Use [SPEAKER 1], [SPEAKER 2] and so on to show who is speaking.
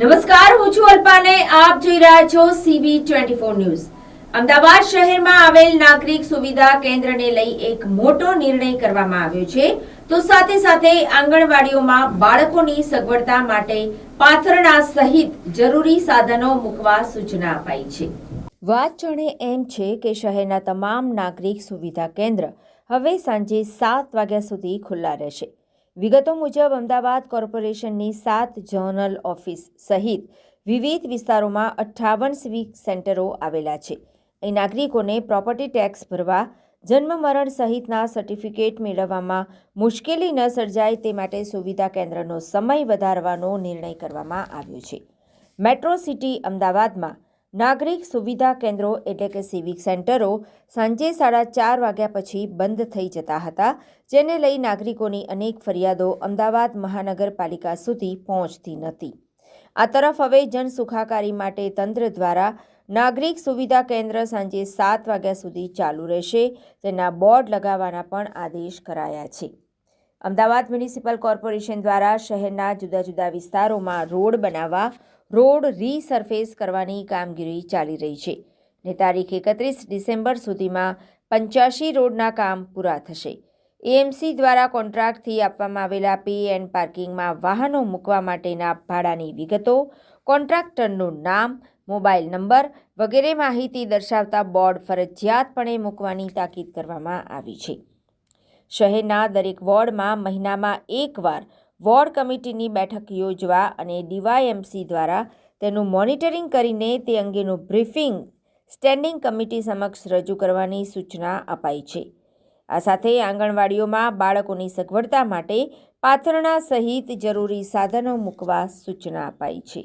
[SPEAKER 1] નમસ્કાર, હું છું અલ્પાને. આપ જોઈ રહ્યા છો CB twenty four news. Ahmedabad શહેરમાં આવેલ નાગરિક સુવિધા કેન્દ્રને લઈ એક મોટો નિર્ણય કરવામાં આવ્યો છે. તો સાથે સાથે આંગણવાડીઓમાં બાળકોની સગવડતા માટે પાથરણા સહિત જરૂરી સાધનો મૂકવા સૂચના અપાઈ છે. વાત જાણે એમ છે કે શહેરના તમામ નાગરિક સુવિધા કેન્દ્ર હવે સાંજે સાત વાગ્યા સુધી ખુલ્લા રહેશે. વિગતો મુજબ અમદાવાદ કોર્પોરેશનની સાત ઝોનલ ઓફિસ સહિત વિવિધ વિસ્તારોમાં અઠ્ઠાવન સિવિક સેન્ટરો આવેલા છે. અહીં નાગરિકોને પ્રોપર્ટી ટેક્સ ભરવા, જન્મ મરણ સહિતના સર્ટિફિકેટ મેળવવામાં મુશ્કેલી ન સર્જાય તે માટે સુવિધા કેન્દ્રનો સમય વધારવાનો નિર્ણય કરવામાં આવ્યો છે. મેટ્રો સિટી અમદાવાદમાં નાગરિક સુવિધા કેન્દ્રો એટલે કે સિવિક સેન્ટરો સાંજે સાડા ચાર વાગ્યા પછી બંધ થઈ જતા હતા, જેને લઈ નાગરિકોની અનેક ફરિયાદો અમદાવાદ મહાનગરપાલિકા સુધી પહોંચતી નથી. આ તરફ હવે જન સુખાકારી માટે તંત્ર દ્વારા નાગરિક સુવિધા કેન્દ્ર સાંજે સાત વાગ્યા સુધી ચાલુ રહેશે તેના બોર્ડ લગાવવાના પણ આદેશ કરાયા છે. અમદાવાદ મ્યુનિસિપલ કોર્પોરેશન દ્વારા શહેરના જુદા જુદા વિસ્તારોમાં રોડ બનાવવા રોડ રીસરફેસ કરવાની કામગીરી ચાલી રહી છે ને તારીખ એકત્રીસ ડિસેમ્બર સુધીમાં પંચ્યાસી રોડના કામ પૂરા થશે. એએમસી દ્વારા કોન્ટ્રાક્ટથી આપવામાં આવેલા પે એન્ડ પાર્કિંગમાં વાહનો મૂકવા માટેના ભાડાની વિગતો, કોન્ટ્રાક્ટરનું નામ, મોબાઈલ નંબર વગેરે માહિતી દર્શાવતા બોર્ડ ફરજિયાતપણે મૂકવાની તાકીદ કરવામાં આવી છે. શહેરના દરેક વોર્ડમાં મહિનામાં એકવાર વોર્ડ કમિટીની બેઠક યોજવા અને ડીવાયએમસી દ્વારા તેનું મોનિટરિંગ કરીને તે અંગેનું બ્રીફિંગ સ્ટેન્ડિંગ કમિટી સમક્ષ રજૂ કરવાની સૂચના અપાઈ છે. આ સાથે આંગણવાડીઓમાં બાળકોની સગવડતા માટે પાથરણા સહિત જરૂરી સાધનો મૂકવા સૂચના અપાઈ છે.